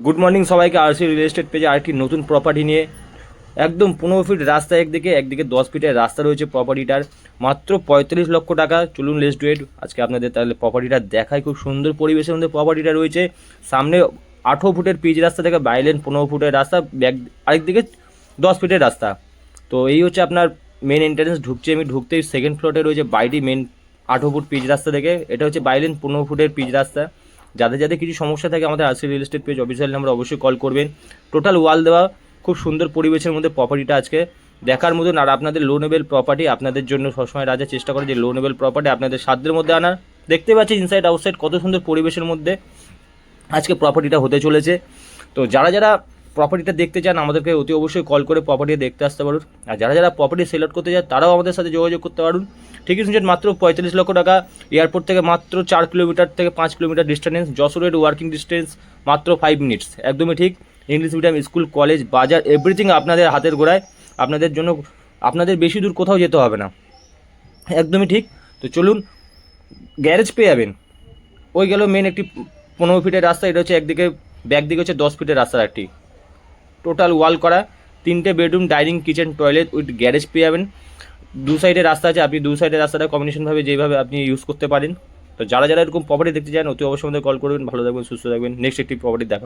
Good morning সবাইকে RC real estate পেজে আরেকটি নতুন প্রপার্টি নিয়ে। একদম পনেরো ফিট রাস্তা একদিকে একদিকে দশ ফিটের রাস্তা রয়েছে প্রপার্টিটার মাত্র পঁয়তাল্লিশ লক্ষ টাকা, চলুন লেস ডুয়েট আজকে আপনাদের তাহলে প্রপার্টিটা দেখায় খুব সুন্দর পরিবেশের মধ্যে প্রপার্টিটা রয়েছে। সামনে আঠেরো ফুটের পিচ রাস্তা থেকে বাইলেন পনেরো ফুটের রাস্তা, ব্যাক আরেকদিকে দশ ফিটের রাস্তা। তো এই হচ্ছে আপনার মেন এন্ট্রান্স ঢুকছে আমি, ঢুকতেই সেকেন্ড ফ্লোরে রয়েছে বাইরে মেন আঠেরো ফুট পিচ রাস্তা থেকে। এটা হচ্ছে বাইলেন পনেরো ফুটের পিচ রাস্তা। যাদের যাদের কিছু সমস্যা থাকে আমাদের RC real estate page official number অবশ্যই কল করবেন। টোটাল ওয়াল দেওয়া খুব সুন্দর পরিবেশের মধ্যে প্রপার্টিটা আজকে। দেখার মতন আর আপনাদের লোনেবেল প্রপার্টি আপনাদের জন্য সবসময় রাজা চেষ্টা করে যে লোনেবেল প্রপার্টি আপনাদের সাধ্যের মধ্যে আনার। দেখতে পাচ্ছি ইনসাইড আউটসাইড কত সুন্দর পরিবেশের মধ্যে আজকে প্রপার্টিটা হতে চলেছে। তো যারা যারা প্রপার্টিটা দেখতে চান, আমাদেরকে অতি অবশ্যই কল করে প্রপার্টি দেখতে আসতে পারুন। আর যারা যারা প্রপার্টি সেল আউট করতে চান, তারাও আমাদের সাথে যোগাযোগ করতে পারুন। ঠিকই শুনছেন, মাত্র পঁয়তাল্লিশ লক্ষ টাকা। এয়ারপোর্ট থেকে মাত্র চার কিলোমিটার থেকে পাঁচ কিলোমিটার ডিস্টেন্স যশোরের ওয়ার্কিং ডিস্টেন্স মাত্র ফাইভ মিনিটস একদমই ঠিক। ইংলিশ মিডিয়াম স্কুল কলেজ বাজার এভরিথিং আপনাদের হাতের গোড়ায়। আপনাদের জন্য, আপনাদের বেশি দূর কোথাও যেতে হবে না। একদমই ঠিক। তো চলুন গ্যারেজ পেয়ে যাবেন। ওই গেল মেন একটি পনেরো ফিটের রাস্তা, এটা হচ্ছে একদিকে ব্যাক দিকে হচ্ছে দশ ফিটের রাস্তা একটি। টোটাল ওয়াল করা, তিনটে bedroom, dining, kitchen, toilet with garage পেয়ে যাবেন। দু সাইডে রাস্তা আছে, আপনি দু সাইডে রাস্তাটা কম্বিনেশনভাবে যেভাবে আপনি ইউজ করতে পারেন। তো যারা যারা এরকম প্রপার্টি দেখতে চান, অতি অবশ্যই আমাদের কল করবেন। ভালো থাকবেন, সুস্থ থাকবেন। নেক্সট একটি প্রপার্টি দেখা